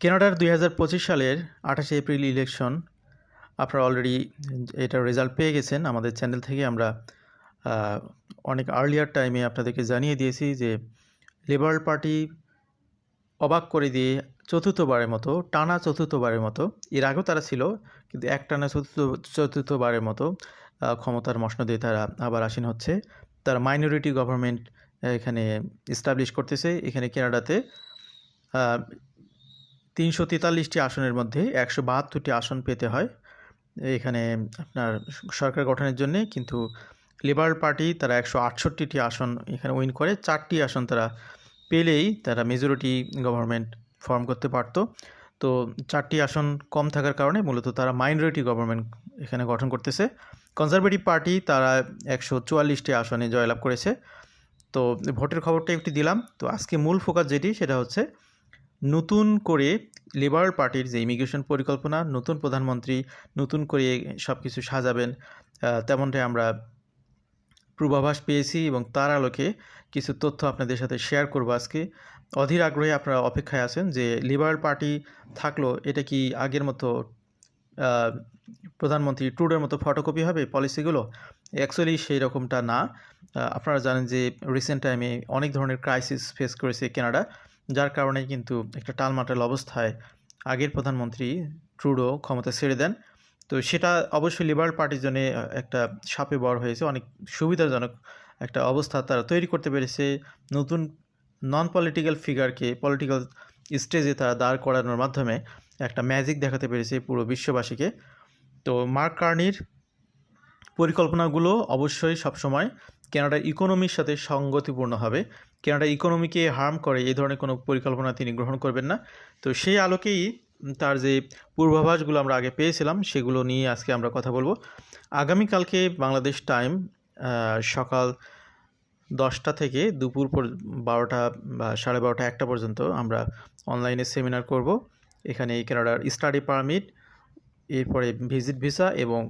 কেনাডার দুই সালের আঠাশে এপ্রিল ইলেকশন আপনারা অলরেডি এটার রেজাল্ট পেয়ে গেছেন। আমাদের চ্যানেল থেকে আমরা অনেক আর্লিয়ার টাইমে আপনাদেরকে জানিয়ে দিয়েছি যে লিবারাল পার্টি অবাক করে দিয়ে চতুর্থবারের মতো, টানা চতুর্থবারের মতো, এর আগেও তারা ছিল, কিন্তু এক টানা চতুর্থ, চতুর্থবারের মতো ক্ষমতার মসনদে তারা আবার আসীন হচ্ছে। তারা মাইনরিটি গভর্নমেন্ট এখানে এস্টাবলিশ করতেছে। এখানে কেনাডাতে তিনশো তেতাল্লিশটি আসনের মধ্যে একশো বাহাত্তরটি আসন পেতে হয়। এখানে আপনার সরকার গঠনের জন্যে কিন্তু লিবারাল পার্টি তারা একশো আটষট্টিটি আসন এখানে উইন করে। চারটি আসন তারা পেলেই তারা মেজরিটি গভর্নমেন্ট ফর্ম করতে পারতো। তো চারটি আসন কম থাকার কারণে মূলত তারা মাইনরিটি গভর্নমেন্ট এখানে গঠন করতেছে। কনজারভেটিভ পার্টি তারা একশো চুয়াল্লিশটি আসনে জয়লাভ করেছে। তো ভোটের খবরটা একটু দিলাম। তো আজকে মূল ফোকাস যেটি সেটা হচ্ছে নতুন করে লিবারাল পার্টির যে ইমিগ্রেশন পরিকল্পনা, নতুন প্রধানমন্ত্রী, নতুন করে সব কিছু সাজাবেন তেমনটাই আমরা পূর্বাভাস পেয়েছি এবং তার আলোকে কিছু তথ্য আপনাদের সাথে শেয়ার করব আজকে। অধীর আগ্রহে আপনারা অপেক্ষায় আছেন যে লিবারাল পার্টি থাকল, এটা কি আগের মতো প্রধানমন্ত্রী ট্রুডোর মতো ফটোকপি হবে পলিসিগুলো অ্যাকচুয়ালি সেই রকমটা না আপনারা জানেন যে রিসেন্ট টাইমে অনেক ধরনের ক্রাইসিস ফেস করেছে কানাডা যার কারণে কিন্তু একটা টালমাটাল অবস্থায় আগের প্রধানমন্ত্রী ট্রুডো ক্ষমতা ছেড়ে দেন। তো সেটা অবশ্যই লিবারাল পার্টির জন্য একটা সাপে বড় হয়েছে। অনেক সুবিধাজনক একটা অবস্থা তারা তৈরি করতে পেরেছে। নতুন নন পলিটিক্যাল ফিগারকে পলিটিক্যাল স্টেজে তারা দাঁড় করানোর মাধ্যমে একটা ম্যাজিক দেখাতে পেরেছে পুরো বিশ্ববাসীকে। তো মার্ক কার্নির পরিকল্পনাগুলো অবশ্যই সবসময় কানাডার ইকোনমির সাথে সঙ্গতিপূর্ণ হবে। কানাডার ইকোনমিকে হার্ম করে, এই ধরনের কোনো পরিকল্পনা তিনি গ্রহণ করবেন না। তো সেই আলোকেই তার যে পূর্বাভাসগুলো আমরা আগে পেয়েছিলাম, সেগুলো নিয়ে আজকে আমরা কথা বলব। আগামীকালকে বাংলাদেশ টাইম সকাল দশটা থেকে দুপুর পর- বারোটা বা সাড়ে বারোটা একটা পর্যন্ত আমরা অনলাইনে সেমিনার করব। এখানে কানাডার স্টাডি পারমিট এরপরে ভিজিট ভিসা এবং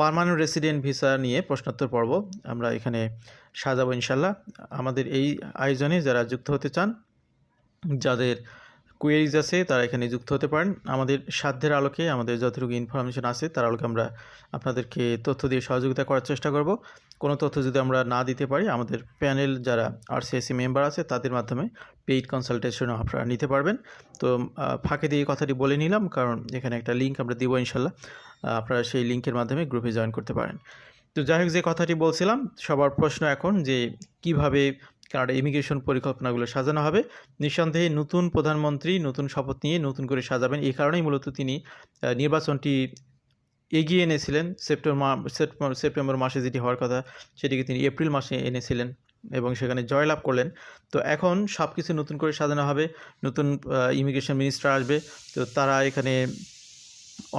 পার্মানেন্ট রেসিডেন্ট ভিসা নিয়ে প্রশ্নোত্তর পর্ব আমরা এখানে সাজাবো ইনশাল্লাহ। আমাদের এই আয়োজনে যারা যুক্ত হতে চান, যাদের কোয়েরিজ আছে, তারা এখানে যুক্ত হতে পারেন। আমাদের সাধ্যের আলোকে আমাদের যতটুকু ইনফরমেশন আছে, তার আলোকে আমরা আপনাদেরকে তথ্য দিয়ে সহযোগিতা করার চেষ্টা করব। কোনো তথ্য যদি আমরা না দিতে পারি, আমাদের প্যানেল যারা আরসিএসসি মেম্বার আছে, তাদের মাধ্যমে পেইড কনসালটেশনও আপনারা নিতে পারবেন। তো ফাঁকে দিয়ে কথাটি বলে নিলাম, কারণ এখানে একটা লিঙ্ক আমরা দিব ইনশাল্লাহ। আপনারা সেই লিঙ্কের মাধ্যমে গ্রুপে জয়েন করতে পারেন। তো যাই হোক, যে কথাটি বলছিলাম, সবার প্রশ্ন এখন যে কীভাবে কানাডা ইমিগ্রেশন পরিকল্পনাগুলো সাজানো হবে। নিঃসন্দেহে নতুন প্রধানমন্ত্রী নতুন শপথ নিয়ে নতুন করে সাজাবেন। এই কারণেই মূলত তিনি নির্বাচনটি এগিয়ে এনেছিলেন। সেপ্টেম্বর সেপ্টেম্বর মাসে যেটি হওয়ার কথা, সেটিকে তিনি এপ্রিল মাসে এনেছিলেন এবং সেখানে জয়লাভ করলেন। তো এখন সব কিছু নতুন করে সাজানো হবে। নতুন ইমিগ্রেশন মিনিস্টার আসবে। তো তারা এখানে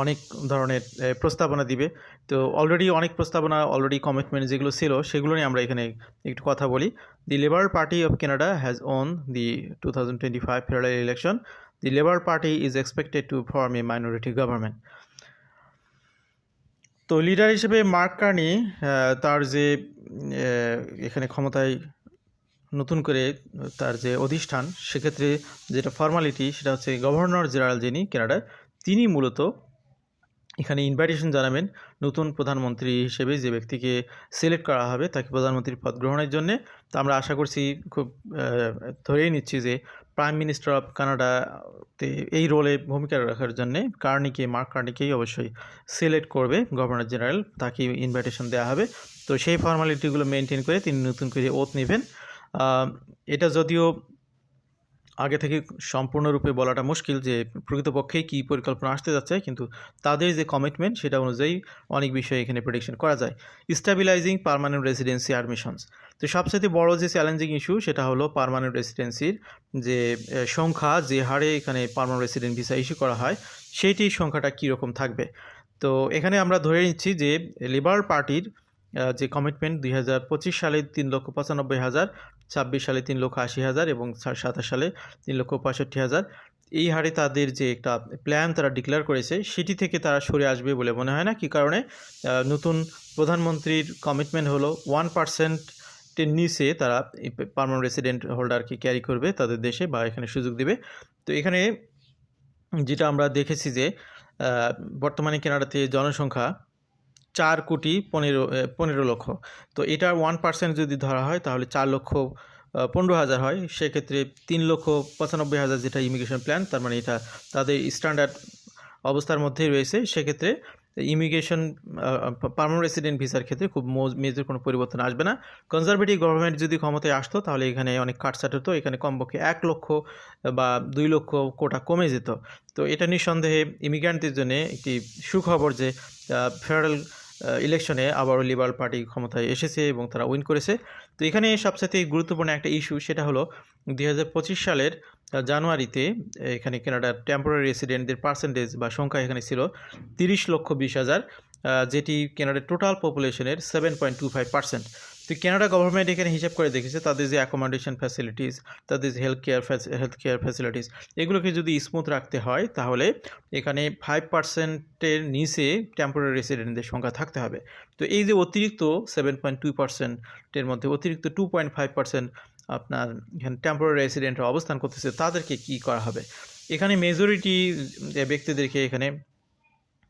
অনেক ধরনের প্রস্তাবনা দিবে। তো অলরেডি অনেক প্রস্তাবনা অলরেডি কমিটমেন্ট যেগুলো ছিল, সেগুলো নিয়ে আমরা এখানে একটু কথা বলি। The Labour Party of Canada has won the two thousand twenty five federal election the Labour Party is expected to form a minority government তো লিডার হিসেবে মার্ক কার্নি তার যে এখানে ক্ষমতায় নতুন করে তার যে অধিষ্ঠান, সেক্ষেত্রে যেটা ফর্মালিটি সেটা হচ্ছে গভর্নর জেনারেল যিনি কানাডার তিনি মূলত এখানে ইনভাইটেশন জানাবেন নতুন প্রধানমন্ত্রী হিসেবে যে ব্যক্তিকে সিলেক্ট করা হবে তাকে প্রধানমন্ত্রীর পদ গ্রহণের জন্য। তো আমরা আশা করছি খুব ধরেই নিচ্ছি যে প্রাইম মিনিস্টার অফ কানাডাতে এই রোলে ভূমিকা রাখার জন্যে কার্নিকে মার্ক কার্নিকেই অবশ্যই সিলেক্ট করবে গভর্নর জেনারেল তাকে ইনভাইটেশন দেওয়া হবে। তো সেই ফর্মালিটিগুলো মেনটেন করে তিনি নতুন করে ওত নেবেন। এটা যদিও আগে থেকে সম্পূর্ণরূপে বলাটা মুশকিল যে প্রকৃতপক্ষেই কী পরিকল্পনা আসতে যাচ্ছে, কিন্তু তাদের যে কমিটমেন্ট সেটা অনুযায়ী অনেক বিষয় এখানে প্রেডিকশন করা যায়। স্টাবিলাইজিং পারমানেন্ট রেসিডেন্সি অ্যাডমিশনস তো সবচেয়ে বড় যে চ্যালেঞ্জিং ইস্যু সেটা হলো পারমানেন্ট রেসিডেন্সির যে সংখ্যা, যে হারে এখানে পার্মানেন্ট রেসিডেন্ট ভিসা ইস্যু করা হয়, সেইটির সংখ্যাটা কীরকম থাকবে? তো এখানে আমরা ধরে নিচ্ছি যে লিবারাল পার্টির যে কমিটমেন্ট দুই হাজার পঁচিশ সালে তিন লক্ষ পঁচানব্বই হাজার ছাব্বিশ সালে তিন লক্ষ আশি হাজার এবং সাতাশ সালে তিন লক্ষ পঁয়ষট্টি হাজার। এই হারে তাদের যে একটা প্ল্যান তারা ডিক্লেয়ার করেছে, সেটি থেকে তারা সরে আসবে বলে মনে হয় না? কী কারণে? নতুন প্রধানমন্ত্রীর কমিটমেন্ট হলো ওয়ান পার্সেন্টের নিচে তারা পার্মানেন্ট রেসিডেন্ট হোল্ডারকে ক্যারি করবে তাদের দেশে বা এখানে সুযোগ দেবে। তো এখানে যেটা আমরা দেখেছি যে বর্তমানে কেনাডাতে জনসংখ্যা চার কোটি পনেরো পনেরো লক্ষ। তো এটা ওয়ান পার্সেন্ট যদি ধরা হয়, তাহলে চার লক্ষ পনেরো হাজার হয়। সেক্ষেত্রে তিন লক্ষ পঁচানব্বই হাজার যেটা ইমিগ্রেশন প্ল্যান তার মানে এটা তাদের স্ট্যান্ডার্ড অবস্থার মধ্যেই রয়েছে। সেক্ষেত্রে ইমিগ্রেশন পার্মানেন্ট রেসিডেন্ট ভিসার ক্ষেত্রে খুব মেজর কোনো পরিবর্তন আসবে না। কনজারভেটিভ গভর্নমেন্ট যদি ক্ষমতায় আসতো, তাহলে এখানে অনেক কাটছাট হতো। এখানে কমপক্ষে এক লক্ষ বা দুই লক্ষ কোটা কমে যেত। তো এটা নিঃসন্দেহে ইমিগ্রান্টদের জন্য একটি সুখবর যে ফেডারেল ইলেকশনে আবারও লিবারাল পার্টি ক্ষমতায় এসেছে এবং তারা উইন করেছে। তো এখানে সবচেয়ে গুরুত্বপূর্ণ একটা ইস্যু সেটা হলো দুই হাজার পঁচিশ সালের জানুয়ারিতে এখানে কেনাডার টেম্পোরারি রেসিডেন্টদের পার্সেন্টেজ বা সংখ্যা এখানে ছিল তিরিশ লক্ষ বিশ হাজার যেটি কেনাডার total পপুলেশনের seven point two five percent তো কানাডা গভর্নমেন্ট এখানে হিসাব করে দেখেছে, তাদের যে অ্যাকোমোডেশন ফ্যাসিলিটিস তাদের যে health care health care facilities এগুলোকে যদি স্মুথ রাখতে হয়, তাহলে এখানে ফাইভ পার্সেন্টের নিচে টেম্পোরারি রেসিডেন্টদের সংখ্যা থাকতে হবে। তো এই যে অতিরিক্ত সেভেন পয়েন্ট টু পার্সেন্টের মধ্যে অতিরিক্ত টু পয়েন্ট ফাইভ পার্সেন্ট আপনার এখানে টেম্পোরারি রেসিডেন্টরা অবস্থান করতেছে, তাদেরকে কি করা হবে? এখানে মেজরিটি ব্যক্তিদেরকে এখানে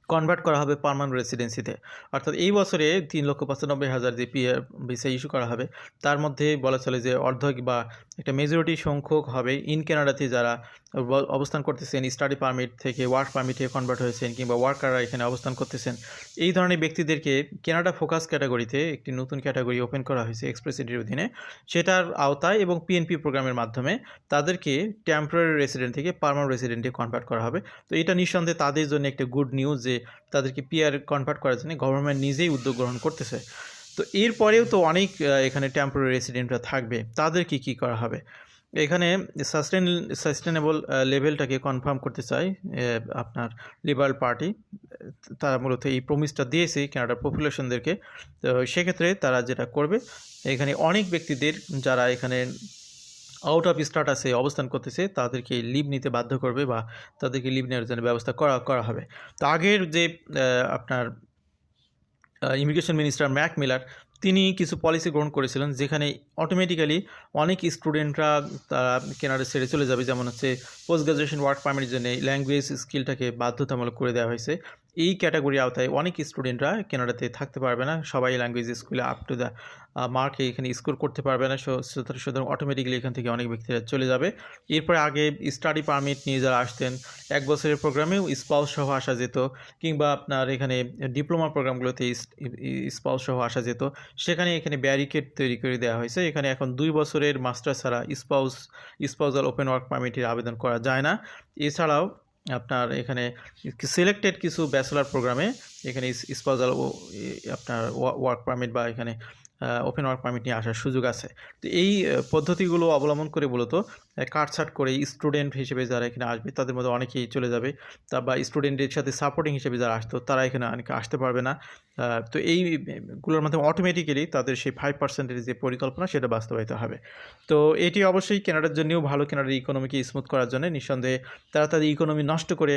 কনভার্ট করা হবে পার্মানেন্ট রেসিডেন্সিতে অর্থাৎ এই বছরে তিন লক্ষ পঁচানব্বই হাজার যে পিআর ভিসা ইস্যু করা হবে। তার মধ্যে বলা চলে যে অর্ধেক বা একটা মেজরিটি সংখ্যক হবে ইন কানাডাতে যারা অব- অবস্থান করতেছেন স্টাডি পারমিট থেকে ওয়ার্ক পারমিটে কনভার্ট হয়েছেন কিংবা ওয়ার্কাররা এখানে অবস্থান করতেছেন। এই ধরনের ব্যক্তিদেরকে কানাডা ফোকাস ক্যাটাগরিতে একটি নতুন ক্যাটাগরি ওপেন করা হয়েছে এক্সপ্রেসিটির অধীনে। সেটার আওতায় এবং পিএনপি প্রোগ্রামের মাধ্যমে তাদেরকে টেম্পোরারি রেসিডেন্ট থেকে পার্মানেন্ট রেসিডেন্টে কনভার্ট করা হবে। তো এটা নিঃসন্দেহে তাদের জন্য একটা গুড নিউজ যে তাদেরকে পিআর কনভার্ট করার জন্য গভর্নমেন্ট নিজেই উদ্যোগ গ্রহণ করতেছে। তো এরপরেও তো অনেক এখানে টেম্পোরারি রেসিডেন্টরা থাকবে। তাদেরকে কি করা হবে? এখানে সাস্টেন সাস্টেনেবল লেভেলটাকে কনফার্ম করতে চাই আপনার লিবারাল পার্টি তারা মূলত এই প্রমিসটা দিয়েছে কানাডার পপুলেশনদেরকে তো সেক্ষেত্রে তারা যেটা করবে, এখানে অনেক ব্যক্তিদের যারা এখানে আউট অফ স্ট্যাটাসে অবস্থান করতেছে, তাদেরকে লিভ নিতে বাধ্য করবে বা তাদেরকে লিভ নেওয়ার জন্য ব্যবস্থা করা করা হবে। তো আগের যে আপনার ইমিগ্রেশন মিনিস্টার ম্যাক মিলার, তিনি কিছু পলিসি গ্রহণ করেছিলেন যেখানে অটোমেটিক্যালি অনেক স্টুডেন্টরা তারা কেনাডা ছেড়ে চলে যাবে। যেমন হচ্ছে পোস্ট গ্রাজুয়েশন ওয়ার্ক পারমিটের জন্য ল্যাঙ্গুয়েজ স্কিলটাকে বাধ্যতামূলক করে দেওয়া হয়েছে। এই ক্যাটাগরি আওতায় অনেক স্টুডেন্টরা কেনাডাতে থাকতে পারবে না। সবাই ল্যাঙ্গুয়েজ স্কুলে আপ টু দ্য মার্কে এখানে স্কোর করতে পারবে না। সুতরাং অটোমেটিক্যালি এখান থেকে অনেক ব্যক্তিরা চলে যাবে। এরপরে আগে স্টাডি পারমিট নিয়ে যারা আসতেন, এক বছরের প্রোগ্রামেও স্পাউস সহ আসা যেত, কিংবা আপনার এখানে ডিপ্লোমা প্রোগ্রামগুলোতে স্পাউস সহ আসা যেত। সেখানে এখানে ব্যারিকেড তৈরি করে দেওয়া হয়েছে। এখানে এখন দুই বছরের মাস্টার ছাড়া স্পাউস স্পাউজাল ওপেন ওয়ার্ক পারমিটের আবেদন করা যায় না। এছাড়াও আপনার এখানে সিলেক্টেড কিছু ব্যাচেলার প্রোগ্রামে এখানে স্পাউজাল আপনার ওয়ার্ক পারমিট বা এখানে ওপেন ওয়ার্ক পারমিট নিয়ে আসার সুযোগ আছে। তো এই পদ্ধতিগুলো অবলম্বন করে মূলত কাটছাট করে স্টুডেন্ট হিসেবে যারা এখানে আসবে, তাদের মধ্যে অনেকেই চলে যাবে। তা বা স্টুডেন্টের সাথে সাপোর্টিং হিসেবে যারা আসতো, তারা এখানে অনেকে আসতে পারবে না। তো এইগুলোর মাধ্যমে অটোমেটিক্যালি তাদের সেই ফাইভ পার্সেন্টের যে পরিকল্পনা, সেটা বাস্তবায়িত হবে। তো এটি অবশ্যই কেনাডার জন্যও ভালো। কেনাডার ইকোনমিকে স্মুথ করার জন্য নিঃসন্দেহে তারা তাদের ইকোনমি নষ্ট করে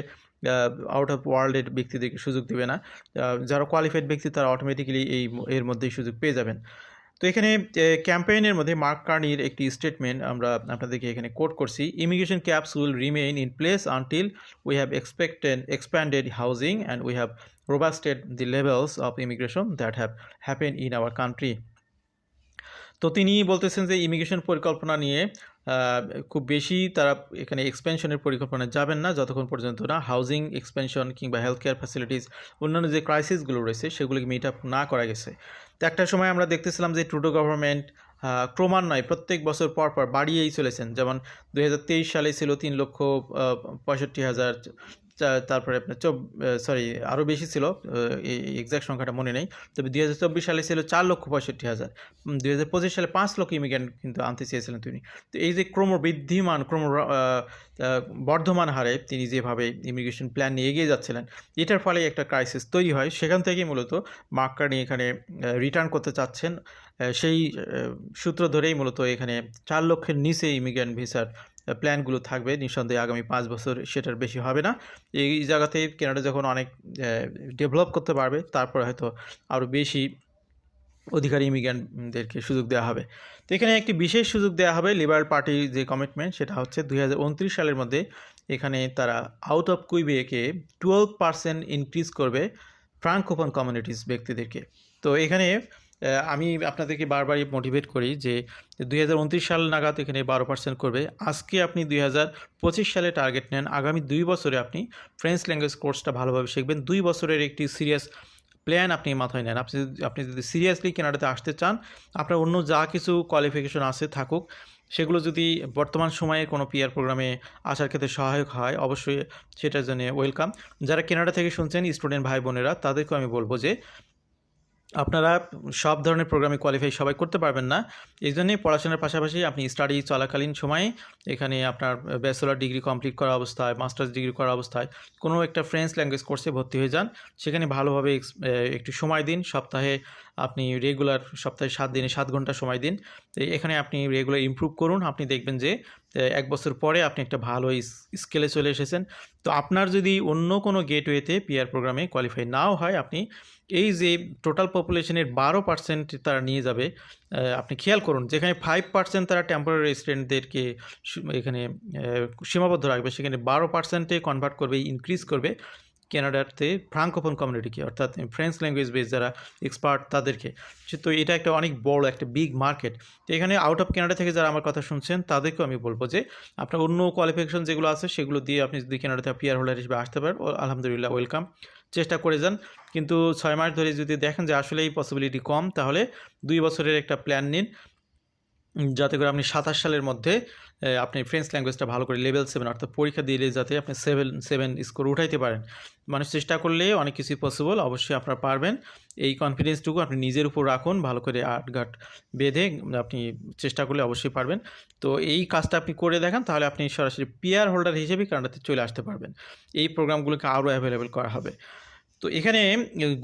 আউট অফ ওয়ার্ল্ডের ব্যক্তিদেরকে সুযোগ দেবে না। যারা কোয়ালিফাইড ব্যক্তি, তারা অটোমেটিক্যালি এই এর মধ্যেই সুযোগ পেয়ে যাবেন। তো এখানে ক্যাম্পেইনের মধ্যে মার্ক কার্নির একটি স্টেটমেন্ট আমরা আপনাদেরকে এখানে কোট করছি। Immigration caps will remain in place until we have expected expanded housing and we have robusted the levels of immigration that have happen in our country তো তিনি বলতেছেন যে ইমিগ্রেশন পরিকল্পনা নিয়ে খুব বেশি তারা এখানে এক্সপেনশনের পরিকল্পনা যাবেন না, যতক্ষণ পর্যন্ত না হাউজিং এক্সপেনশন কিংবা হেলথ কেয়ার ফ্যাসিলিটিস অন্যান্য যে ক্রাইসিসগুলো রয়েছে সেগুলিকে মিট আপ না করা গেছে। তো একটা সময় আমরা দেখতেছিলাম যে ট্রুডো গভর্নমেন্ট ক্রমান্বয়ে প্রত্যেক বছর পর পর বাড়িয়েই চলেছেন। যেমন দু হাজার তেইশ সালে ছিল তিন লক্ষ পঁয়ষট্টি হাজার তারপরে আপনার চব সরি আরও বেশি ছিল এক্সাক্ট সংখ্যাটা মনে নেই। তবে দুই হাজার চব্বিশ সালে ছিল চার লক্ষ পঁয়ষট্টি হাজার। দুই হাজার পঁচিশ সালে পাঁচ লক্ষ ইমিগ্রেন্ট কিন্তু আনতে চেয়েছিলেন তিনি। তো এই যে ক্রমবৃদ্ধিমান, ক্রম বর্ধমান হারে তিনি যেভাবে ইমিগ্রেশন প্ল্যান নিয়ে এগিয়ে যাচ্ছিলেন, এটার ফলে একটা ক্রাইসিস তৈরি হয়। সেখান থেকেই মূলত মার্কানি এখানে রিটার্ন করতে চাচ্ছেন। সেই সূত্র ধরেই মূলত এখানে চার লক্ষের নিচে ইমিগ্রেন্ট ভিসার প্ল্যানগুলো থাকবে, নিঃসন্দেহে আগামী পাঁচ বছর সেটার বেশি হবে না। এই জায়গাতে কেনাডা যখন অনেক ডেভেলপ করতে পারবে, তারপরে হয়তো আরও বেশি অধিকারী ইমিগ্রেন্টদেরকে সুযোগ দেওয়া হবে। তো এখানে একটি বিশেষ সুযোগ দেওয়া হবে লিবারাল পার্টির যে কমিটমেন্ট সেটা হচ্ছে দুই হাজার উনত্রিশ সালের মধ্যে এখানে তারা আউট অফ কুইবেকে টুয়েলভ পার্সেন্ট ইনক্রিজ করবে ফ্রাঙ্ক ফ্রাঙ্কোফোন কমিউনিটিস ব্যক্তিদেরকে। তো এখানে আমি আপনাদেরকে বারবারই মোটিভেট করি যে দুই হাজার উনত্রিশ সাল নাগাদ এখানে বারো পার্সেন্ট করবে। আজকে আপনি দুই হাজার পঁচিশ সালে টার্গেট নেন। আগামী দুই বছরে আপনি ফ্রেঞ্চ ল্যাঙ্গুয়েজ কোর্সটা ভালোভাবে শিখবেন। দুই বছরের একটি সিরিয়াস প্ল্যান আপনি মাথায় নেন। আপনি আপনি যদি সিরিয়াসলি কেনাডাতে আসতে চান, আপনার অন্য যা কিছু কোয়ালিফিকেশন আছে থাকুক, সেগুলো যদি বর্তমান সময়ে কোনো পিআর প্রোগ্রামে আসার ক্ষেত্রে সহায়ক হয়, অবশ্যই সেটার জন্য ওয়েলকাম যারা কেনাডা থেকে শুনছেন স্টুডেন্ট ভাই বোনেরা তাদেরকেও আমি বলব যে আপনারা সব ধরনের প্রোগ্রামে কোয়ালিফাই সবাই করতে পারবেন না। এই জন্যই পড়াশোনার পাশাপাশি আপনি স্টাডি চলাকালীন সময়ে এখানে আপনার ব্যাচেলার ডিগ্রি কমপ্লিট করা অবস্থায় মাস্টার্স ডিগ্রি করা অবস্থায় কোনো একটা ফ্রেঞ্চ ল্যাঙ্গুয়েজ কোর্সে ভর্তি হয়ে যান। সেখানে ভালোভাবে একটু সময় দিন। সপ্তাহে আপনি রেগুলার সপ্তাহে সাত দিনে সাত ঘণ্টা সময় দিন। এখানে আপনি রেগুলার ইমপ্রুভ করুন। আপনি দেখবেন যে এক বছর পরে আপনি একটা ভালো স্কেলে চলে এসেছেন। তো আপনার যদি অন্য কোনো গেটওয়েতে পিআর প্রোগ্রামে কোয়ালিফাই নাও হয়, আপনি এই যে টোটাল পপুলেশনের বারো পার্সেন্ট তারা নিয়ে যাবে আপনি খেয়াল করুন, যেখানে ফাইভ পার্সেন্ট তারা টেম্পোরারি রেসিডেন্টদেরকে এখানে সীমাবদ্ধ রাখবে, সেখানে বারো পার্সেন্টে কনভার্ট করবে ইনক্রিজ করবে কেনাডাতে ফ্রাঙ্কোফোন কমিউনিটিকে অর্থাৎ ফ্রেঞ্চ ল্যাঙ্গুয়েজ বেস যারা এক্সপার্ট তাদেরকে। তো এটা একটা অনেক বড় একটা বিগ মার্কেট তো এখানে আউট অফ কেনাডা থেকে যারা আমার কথা শুনছেন, তাদেরকেও আমি বলব যে, আপনার অন্য কোয়ালিফিকেশন যেগুলো আছে, সেগুলো দিয়ে আপনি যদি কেনাডাতে পিয়ার হোল্ডার হিসেবে আসতে পারেন আলহামদুলিল্লাহ ওয়েলকাম চেষ্টা করে যান। কিন্তু ছয় মাস ধরে যদি দেখেন যে আসলে এই পসিবিলিটি কম, তাহলে দুই বছরের একটা প্ল্যান নিন। যাতে করে আপনি সাতাশ সালের মধ্যে আপনি ফ্রেঞ্চ ল্যাঙ্গুয়েজটা ভালো করে লেভেল সেভেন অর্থাৎ পরীক্ষা দিলে যাতে আপনি সেভেন সেভেন স্কোর উঠাইতে পারেন। মানুষ চেষ্টা করলে অনেক কিছুই পসিবল অবশ্যই আপনারা পারবেন। এই কনফিডেন্সটুকু আপনি নিজের উপর রাখুন, ভালো করে আটঘাট বেঁধে আপনি চেষ্টা করলে অবশ্যই পারবেন। তো এই কাজটা আপনি করে দেখান, তাহলে আপনি সরাসরি পিআর হোল্ডার হিসেবে কানাডাতে চলে আসতে পারবেন। এই প্রোগ্রামগুলোকে আরও অ্যাভেলেবেল করা হবে। তো এখানে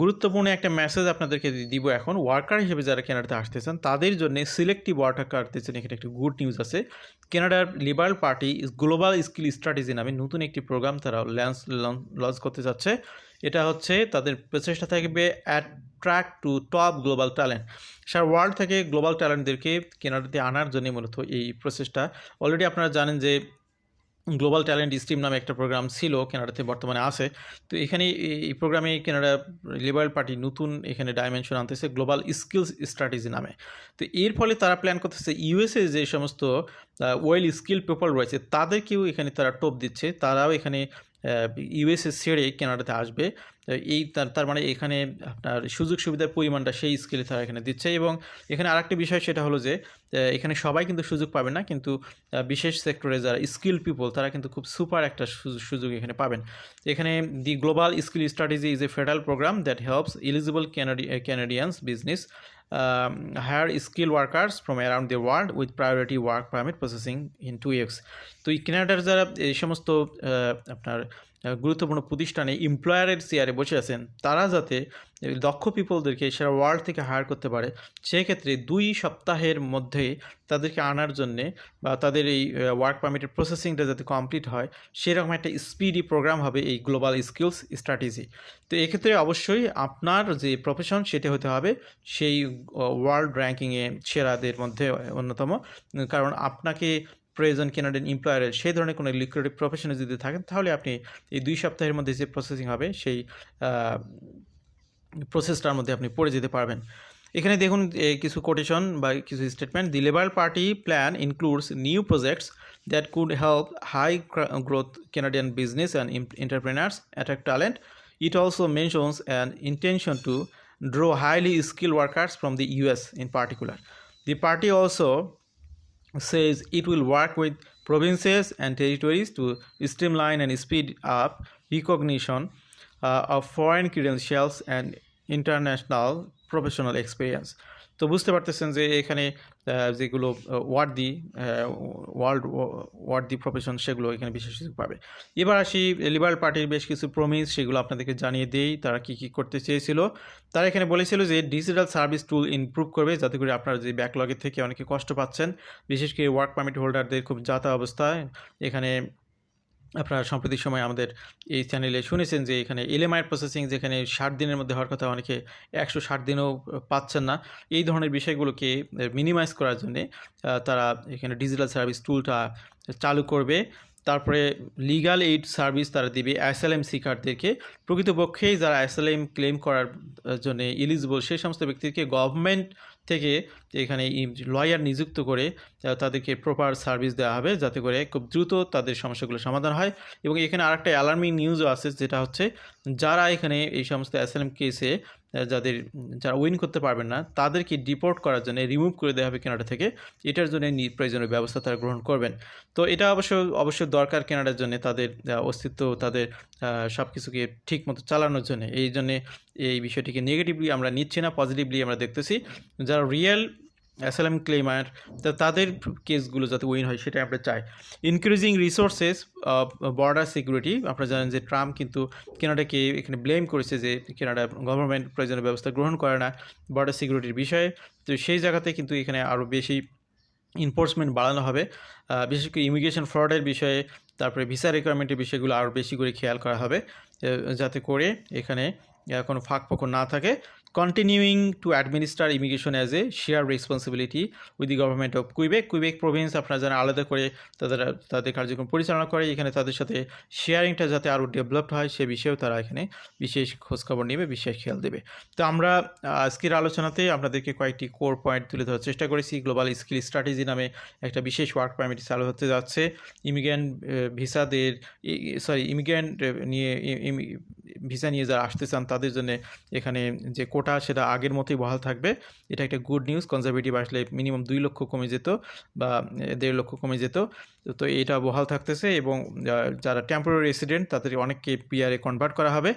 গুরুত্বপূর্ণ একটা মেসেজ আপনাদেরকে দিব এখন। ওয়ার্কার হিসেবে যারা কেনাডাতে আসতেছেন, তাদের জন্য সিলেক্টিভ ওয়ার্কার কাটতেছেন এখানে একটি গুড নিউজ আছে। কেনাডার Liberal Party global skill strategy নামে নতুন একটি প্রোগ্রাম তারা লঞ্চ লঞ্চ করতে যাচ্ছে। এটা হচ্ছে তাদের প্রচেষ্টা থাকবে attract to top global talent Sara world থেকে গ্লোবাল ট্যালেন্টদেরকে কেনাডাতে আনার জন্য মূলত এই প্রসেসটা অলরেডি আপনারা জানেন যে গ্লোবাল ট্যালেন্ট স্ট্রিম নামে একটা প্রোগ্রাম ছিল কেনাডাতে বর্তমানে আছে। তো এখানে এই- প্রোগ্রামে কেনাডা লিবারেল পার্টি নতুন এখানে ডাইমেনশন আনতেছে গ্লোবাল স্কিলস স্ট্র্যাটেজি নামে। তো এর ফলে তারা প্ল্যান করতেছে ইউএসএ যে সমস্ত ওয়েল স্কিল পিপল রয়েছে, তাদেরকেও এখানে তারা টোপ দিচ্ছে। তারাও এখানে ইউএসএ ছেড়ে কেনাডাতে আসবে। এই তার মানে এখানে আপনার সুযোগ সুবিধার পরিমাণটা সেই স্কেলে তারা এখানে দিচ্ছে এবং এখানে আরেকটি বিষয় সেটা হলো যে এখানে সবাই কিন্তু সুযোগ পাবে না, কিন্তু বিশেষ সেক্টরে যারা স্কিল পিপল তারা কিন্তু খুব সুপার একটা সুযোগ- এখানে পাবেন। এখানে the global skill strategy is a federal program that helps eligible Canadians business higher skill workers from around the world with priority work permit processing in two ইয়েক্স তো এই কেনাডার যারা এই সমস্ত আহ, আপনার আহ, গুরুত্বপূর্ণ প্রতিষ্ঠানে এমপ্লয়ারের চেয়ারে বসে আছেন, তারা যাতে দক্ষ পিপলদেরকে সারা ওয়ার্ল্ড থেকে হায়ার করতে পারে, সেক্ষেত্রে দুই সপ্তাহের মধ্যে তাদেরকে আনার জন্যে বা তাদের এই ওয়ার্ক পারমিটের প্রসেসিংটা যাতে কমপ্লিট হয়, সেরকম একটা স্পিডি প্রোগ্রাম হবে এই গ্লোবাল স্কিলস স্ট্র্যাটেজি তো এক্ষেত্রে অবশ্যই আপনার যে প্রফেশন সেটা হতে হবে, সেই ওয়ার্ল্ড র্যাঙ্কিংয়ে সেরাদের মধ্যে অন্যতম, কারণ আপনাকে প্রয়োজন কেনাডিয়ান এমপ্লয়ারের সেই ধরনের কোনো লিকুইডিভ প্রফেশনে যদি থাকেন, তাহলে আপনি এই দুই সপ্তাহের মধ্যে যে প্রসেসিং হবে, সেই প্রসেসটার মধ্যে আপনি পড়ে যেতে পারবেন এখানে দেখুন কিছু কোটেশন বা কিছু statement the Labour Party plan includes new projects that could help high growth Canadian business and em- entrepreneurs talent it also mentions mentions an to draw highly skilled workers from the US in particular. The party also says it will work with provinces and territories to streamline and speed up recognition uh, of foreign credentials and international professional experience তো বুঝতে পারতেছেন যে এখানে যেগুলো word the world word the profession সেগুলো এখানে বিশেষ সুযোগ পাবে। এবার আসি লিবারাল পার্টির বেশ কিছু প্রমিস সেগুলো আপনাদেরকে জানিয়ে দেই, তারা কি কি করতে চেয়েছিল। তারা এখানে বলেছিল যে ডিজিটাল সার্ভিস টুল ইমপ্রুভ করবে, যাতে করে আপনারা যে ব্যাকলগের থেকে অনেকে কষ্ট পাচ্ছেন। বিশেষ করে ওয়ার্ক পারমিট হোল্ডারদের খুব যাতা অবস্থায় এখানে আপনারা সাম্প্রতিক সময় আমাদের এই চ্যানেলে শুনেছেন যে এখানে এলএমআইয়ের প্রসেসিং যেখানে ষাট দিনের মধ্যে হওয়ার কথা অনেকে একশো ষাট দিনও পাচ্ছেন না, এই ধরনের বিষয়গুলোকে মিনিমাইজ করার জন্যে তারা এখানে ডিজিটাল সার্ভিস টুলটা চালু করবে। তারপরে লিগাল এইড সার্ভিস তারা দিবে অ্যাসাইলেম সিকারদেরকে প্রকৃতপক্ষেই যারা অ্যাসাইলেম ক্লেম করার জন্য এলিজিবল সেই সমস্ত ব্যক্তিকে গভর্নমেন্ট থেকে এখানে লয়ার নিযুক্ত করে তাদেরকে প্রপার সার্ভিস দেওয়া হবে যাতে করে খুব দ্রুত তাদের সমস্যাগুলো সমাধান হয়। এবং এখানে আরেকটা অ্যালার্মিং নিউজও আছে যেটা হচ্ছে, যারা এখানে এই সমস্ত অ্যাসেলম কেসে যাদের যারা উইন করতে পারবেন না, তাদেরকে ডিপোর্ট করার জন্য রিমুভ করে দেওয়া হবে কেনাডা থেকে। এটার জন্য প্রয়োজনীয় ব্যবস্থা তারা গ্রহণ করবেন। তো এটা অবশ্য অবশ্য দরকার কেনাডার জন্য, তাদের অস্তিত্ব, তাদের সব কিছুকে ঠিক মতো চালানোর জন্য। এই জন্যে এই বিষয়টিকে নেগেটিভলি আমরা নিচ্ছি না পজিটিভলি আমরা দেখতেছি। যারা রিয়েল অ্যাসালাম ক্লেমার তাদের কেসগুলো যাতে উইন হয় সেটাই আমরা চাই। ইনক্রিজিং রিসোর্সেস বর্ডার সিকিউরিটি আপনারা জানেন যে ট্রাম্প কিন্তু কেনাডাকে এখানে ব্লেম করেছে যে কেনাডা গভর্নমেন্ট প্রয়োজনীয় ব্যবস্থা গ্রহণ করে না বর্ডার সিকিউরিটির বিষয়ে। তো সেই জায়গাতে কিন্তু এখানে আরও বেশি ইনফোর্সমেন্ট বাড়ানো হবে। বিশেষ করে ইমিগ্রেশন ফ্রডের বিষয়ে, তারপরে ভিসা রিকোয়ারমেন্টের বিষয়গুলো আরও বেশি করে খেয়াল করা হবে যাতে করে এখানে কোনো ফাঁক না থাকে। Continuing to administer immigration as a share responsibility with the government of Quebec Quebec province আপনারা যারা আলাদা করে তাদের তাদের কার্যক্রম পরিচালনা করে, এখানে তাদের সাথে শেয়ারিংটা যাতে আরও ডেভেলপড হয়, সে বিষয়েও তারা এখানে বিশেষ খোঁজখবর নেবে, বিশেষ খেয়াল দেবে। তো আমরা আজকের আলোচনাতে আপনাদেরকে কয়েকটি কোর পয়েন্ট তুলে ধরার চেষ্টা করেছি। গ্লোবাল স্কিল স্ট্র্যাটেজি নামে একটা বিশেষ ওয়ার্ক পারমিট চালু হতে যাচ্ছে। ইমিগ্রেন্ট ভিসাদের সরি ইমিগ্রেন্ট নিয়ে ভিসা নিয়ে যারা আসতে চান, তাদের জন্য এখানে যে কোটা, সেটা আগের মতোই বহাল থাকবে। এটা একটা গুড নিউজ কনজারভেটিভ আসলে মিনিমাম দুই লক্ষ কমে যেত বা দেড় লক্ষ কমে যেত। তো- এটা বহাল থাকতেছে এবং যারা টেম্পোরারি রেসিডেন্ট তাদের অনেককে পিআরে কনভার্ট করা হবে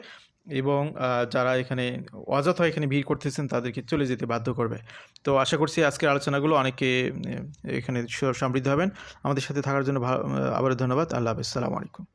এবং যারা এখানে অযথা এখানে ভিড় করতেছেন, তাদেরকে চলে যেতে বাধ্য করবে। তো আশা করছি আজকের আলোচনাগুলো অনেকে এখানে সমৃদ্ধ হবেন। আমাদের সাথে থাকার জন্য আবারও ধন্যবাদ। আল্লাহ হাফেজ। আলাইকুম।